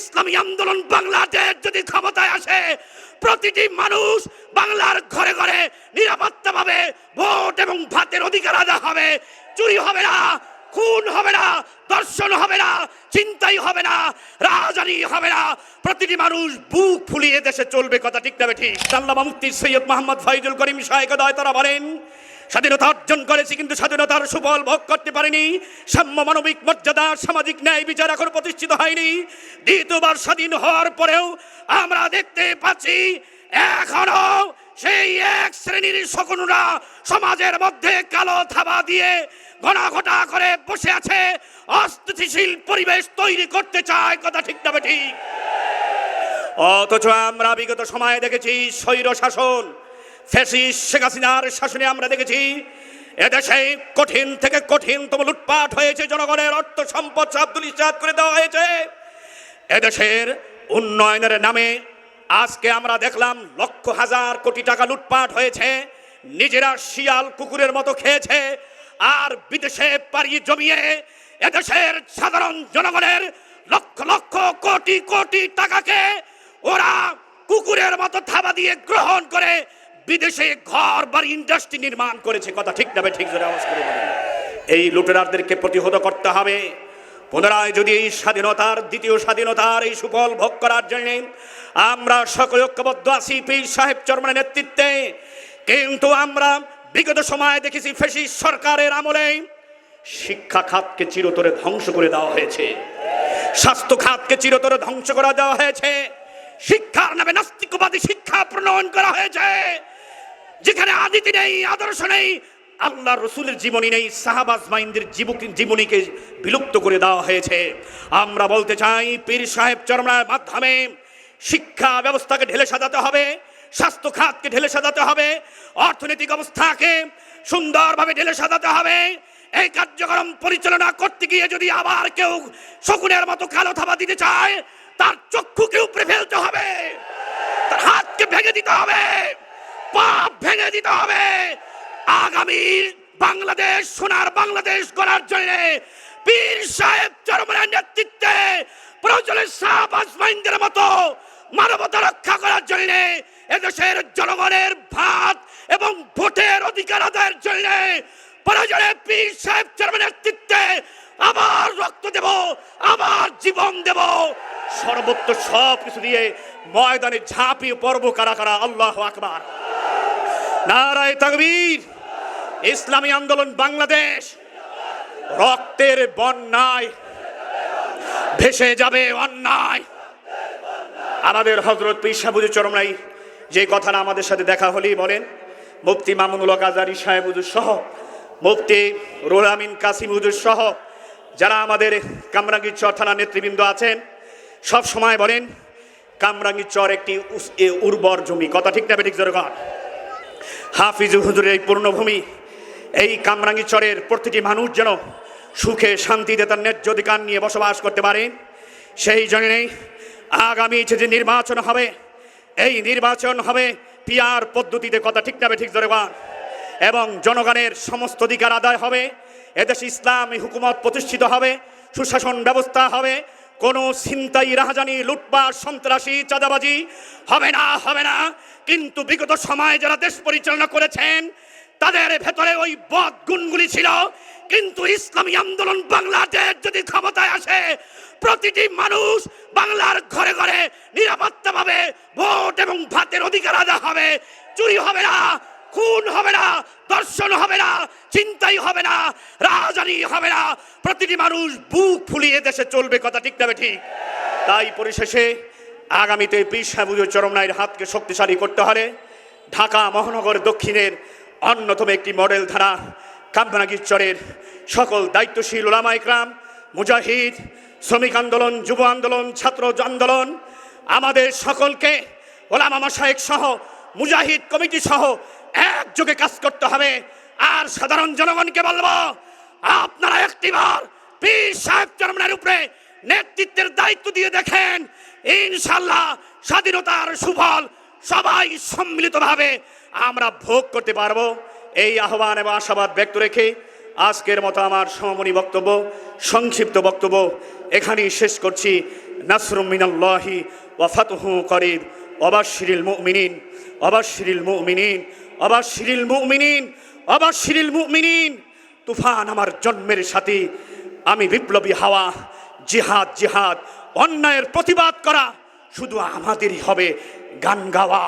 ইসলামী আন্দোলন বাংলাদেশ যদি ক্ষমতায় আসে, প্রতিটি মানুষ বাংলার ঘরে ঘরে নিরাপত্তা পাবে, ভোট এবং ভাতের অধিকার আদায় হবে। চুরি হবে না, খুন হবে না, দর্শন হবে না চিন্তাই হবে না, রাজধানী হবে না। প্রতিটি মানুষ বুক ফুলিয়ে দেশে চলবে, কথা ঠিক না ঠিক। আল্লামা মুফতি সৈয়দ মোহাম্মদ ফাইজুল করিম শাহেক তারা বলেন স্বাধীনতা অর্জন করেছি, কিন্তু স্বাধীনতার সুফল ভোগ করতে পারিনি। সাম্য মানবিক মর্যাদা, সামাজিক ন্যায় বিচার এখন প্রতিষ্ঠিত হয়নি। দ্বিতীয়বার স্বাধীন হওয়ার পরেও আমরা দেখতে পাচ্ছি, এখনও সেই এক শ্রেণির শকুনরা সমাজের মধ্যে কালো থাবা দিয়ে ঘনা ঘটা করে বসে আছে, অস্থিতিশীল পরিবেশ তৈরি করতে চায়, কথা ঠিক না ঠিক। অথচ আমরা বিগত সময়ে দেখেছি স্বৈর শাসন ফ্যাসিস শেখ হাসিনার শাসনে আমরা দেখেছি, এদেশে কঠিন থেকে কঠিন কঠিনতম লুটপাট হয়েছে, জনগণের অর্থ সম্পদ আব্দুল ইসাদ করে দেওয়া হয়েছে। এদেশের উন্নয়নের নামে আজকে আমরা দেখলাম লক্ষ হাজার কোটি টাকা লুটপাট হয়েছে, নিজেরা শিয়াল কুকুরের মতো খেয়েছে, আর বিদেশে পাড়ি জমিয়ে এদেশের সাধারণ জনগণের লক্ষ লক্ষ কোটি কোটি টাকাকে ওরা কুকুরের মতো থাবা দিয়ে গ্রহণ করে বিদেশে ঘর, বাড়ি ইন্ডাস্ট্রি নির্মাণ করেছে। কথা ঠিক না ঠিক জোরে আওয়াজ করে বলুন। এই লুটেরারদেরকে প্রতিহত করতে হবে। পুনরায় যদি এই স্বাধীনতার, দ্বিতীয় স্বাধীনতার এই সুফল ভোগ করার জন্য আমরা সকলে ঐক্যবদ্ধ আছি, পীর সাহেব চরমানের নেতৃত্বে, কিন্তু আমরা বিগত সময়ে দেখেছি ফেসি সরকারের আমলে শিক্ষা খাতকে চিরতরে ধ্বংস করে দেওয়া হয়েছে। স্বাস্থ্য খাতকে চিরতরে ধ্বংস করে দেওয়া হয়েছে। শিক্ষার নামে নাস্তিকবাদী শিক্ষা প্রণয়ন করা হয়েছে। যেখানে আদিতি নেই, আদর্শ নেই, আল্লাহ রসুলের জীবনী নেই, সাহাবাজ মাইন্দের জীবনীকে বিলুপ্ত করে দেওয়া হয়েছে। আমরা বলতে চাই, পীর সাহেব চরমার মাধ্যমে শিক্ষা ব্যবস্থাকে ঢেলে সাজাতে হবে, স্বাস্থ্য খাতকে ঢেলে সাজাতে হবে, অর্থনৈতিক অবস্থাকে সুন্দরভাবে ঢেলে সাজাতে হবে। এই কার্যক্রম পরিচালনা করতে গিয়ে যদি আবার কেউ শকুনের মতো কালো থাবা দিতে চায়, তার চক্ষুকে উপরে ফেলতে হবে। তার হাতকে ভেঙে দিতে হবে। পাপ ভেঙে দিতে হবে। আগামী বাংলাদেশ, সোনার বাংলাদেশ গড়ার জন্য পীর সাহেব চরমের নেতৃত্বে প্রয়োজনে শাহবাজ মাইন্দের মতো মানবতা রক্ষা করার জন্য এদেশের জনগণের ভাত এবং ভোটের অধিকার আদায়ের জন্য প্রয়োজনে পীর সাহেব চরমের নেতৃত্বে আবার রক্ত দেব, আবার জীবন দেব। সর্বত্র সব কিছু দিয়ে ময়দানে ঝাঁপিয়ে পর্ব কারা কারা? আল্লাহ আকবার। নারায় তাকবীর। ইসলামী আন্দোলন বাংলাদেশ। রক্তের বন্যায় ভেসে যাবে অন্যায়। আমাদের হজরত পিসাবুজু চরমরাই যে কথাটা আমাদের সাথে দেখা হলেই বলেন, মুফতি মামুনুল আজারি সাহেব হুজুর সহ, মুফতি রুল কাসিম হুজুর সহ, যারা আমাদের কামরাঙ্গীর চর থানার নেতৃবৃন্দ আছেন, সব সময় বলেন, কামরাঙ্গীর চর একটি উর্বর জমি। কথা ঠিক না বেঠিক জোরে কর। হাফিজ হুজুরের এই পূর্ণভূমি, এই কামরাঙ্গি চরের প্রতিটি মানুষ যেন সুখে শান্তিতে তার ন্যায্য অধিকার নিয়ে বসবাস করতে পারে সেই জন্যে আগামী যে নির্বাচন হবে, এই নির্বাচন হবে পিয়ার পদ্ধতিতে, কথা ঠিক না ঠিক ধরে এবং জনগণের সমস্ত অধিকার আদায় হবে, এদেশে ইসলামী হুকুমত প্রতিষ্ঠিত হবে, সুশাসন ব্যবস্থা হবে কোনো ছিনতাই, রাহাজানি, লুটপাট, সন্ত্রাসী, চাঁদাবাজি হবে না হবে না। কিন্তু বিগত সময়ে যারা দেশ পরিচালনা করেছেন, তাদের ভেতরে ওই বদ গুণগুলি ছিল। কিন্তু ইসলামী আন্দোলন বাংলাদেশ যদি ক্ষমতায় আসে, প্রতিটি মানুষ বাংলার ঘরে ঘরে নিরাপত্তা পাবে, ভোট এবং ভাতের অধিকার আদায় হবে, চুরি হবে না। খুন হবে না, দর্শন হবে না, চিন্তাই হবে না রাজধানী হবে না। প্রতিটি মানুষ বুক ফুলিয়ে দেশে চলবে, কথা ঠিক না ঠিক তাই পরিশেষে আগামীতে পীর সাহেবুজুর চরম রায়ের হাতকে শক্তিশালী করতে হলে ঢাকা মহানগর দক্ষিণের অন্যতম একটি মডেল ধারা কামরাগীর চরের সকল দায়িত্বশীল ওলামা ইকরাম মুজাহিদ, শ্রমিক আন্দোলন, যুব আন্দোলন, ছাত্র আন্দোলন, আমাদের সকলকে ওলামা মাসায়েক সহ, মুজাহিদ কমিটি সহ একযোগে কাজ করতে হবে। আর সাধারণ জনগণকে বলব, আপনারা একটিবার পীর সাহেব চরমনের উপরে নেতৃত্বের দায়িত্ব দিয়ে দেখেন ইনশাল্লাহ স্বাধীনতার সুফল সবাই সম্মিলিতভাবে আমরা ভোগ করতে পারব। এই আহ্বান এবং আশাবাদ ব্যক্ত রেখে আজকের মতো আমার সমমণি বক্তব্য, সংক্ষিপ্ত বক্তব্য এখানেই শেষ করছি। নাসরুম মিনাল্লাহি ওয়া ফাতহু করিব। অবাশিরিল মুমিনিন অবাশিরিল মুমিনিন। অবাশিরিল মুমিনিন অবাশিরিল মুমিনিন, তুফান আমার জন্মের সাথে আমি বিপ্লবী হাওয়া, জিহাদ জিহাদ, অন্যায়ের প্রতিবাদ করা শুধু আমাদেরই হবে গান গাওয়া।